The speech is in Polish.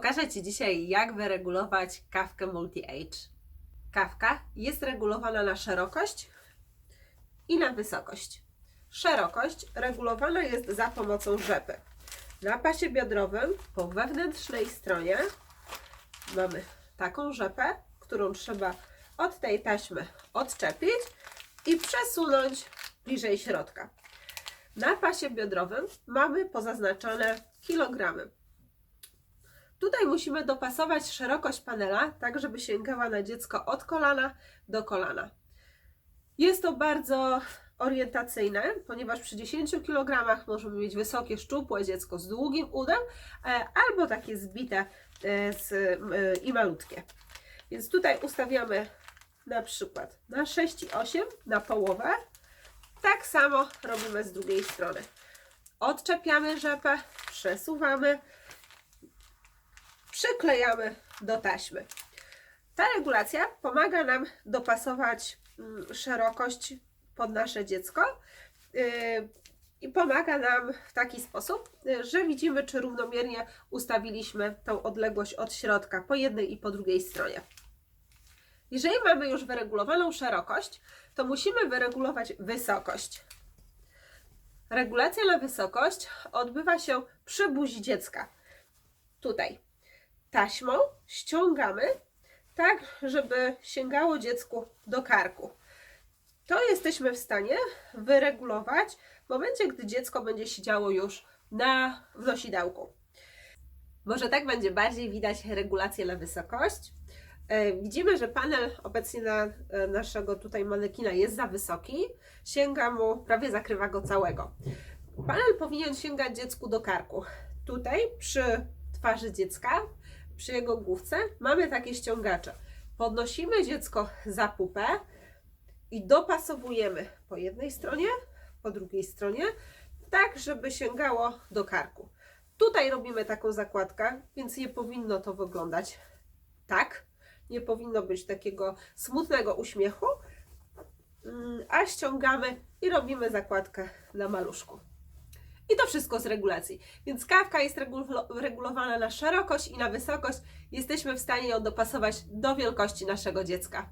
Pokażę Ci dzisiaj, jak wyregulować kawkę multi-age. Kawka jest regulowana na szerokość i na wysokość. Szerokość regulowana jest za pomocą rzepy. Na pasie biodrowym po wewnętrznej stronie mamy taką rzepę, którą trzeba od tej taśmy odczepić i przesunąć bliżej środka. Na pasie biodrowym mamy pozaznaczone kilogramy. Tutaj musimy dopasować szerokość panela, tak żeby sięgała na dziecko od kolana do kolana. Jest to bardzo orientacyjne, ponieważ przy 10 kg możemy mieć wysokie, szczupłe dziecko z długim udem, e, albo takie zbite e, e, i malutkie. Więc tutaj ustawiamy na przykład na 6,8 na połowę. Tak samo robimy z drugiej strony. Odczepiamy rzepę, przesuwamy, przyklejamy do taśmy. Ta regulacja pomaga nam dopasować mm, szerokość pod nasze dziecko yy, i pomaga nam w taki sposób, że widzimy, czy równomiernie ustawiliśmy tą odległość od środka po jednej i po drugiej stronie. Jeżeli mamy już wyregulowaną szerokość, to musimy wyregulować wysokość. Regulacja na wysokość odbywa się przy buzi dziecka. Tutaj taśmą ściągamy tak, żeby sięgało dziecku do karku. To jesteśmy w stanie wyregulować w momencie, gdy dziecko będzie siedziało już na w nosidełku. Może tak będzie bardziej widać regulację na wysokość. E, Widzimy, że panel obecnie na e, naszego tutaj manekina jest za wysoki, sięga mu, prawie zakrywa go całego. Panel powinien sięgać dziecku do karku. Tutaj przy twarzy dziecka, przy jego główce mamy takie ściągacze. Podnosimy dziecko za pupę i dopasowujemy po jednej stronie, po drugiej stronie, tak żeby sięgało do karku. Tutaj robimy taką zakładkę, więc nie powinno to wyglądać tak. Nie powinno być takiego smutnego uśmiechu, Mm, a ściągamy i robimy zakładkę na maluszku. I to wszystko z regulacji. Więc kawka jest regu- regulowana na szerokość i na wysokość. Jesteśmy w stanie ją dopasować do wielkości naszego dziecka.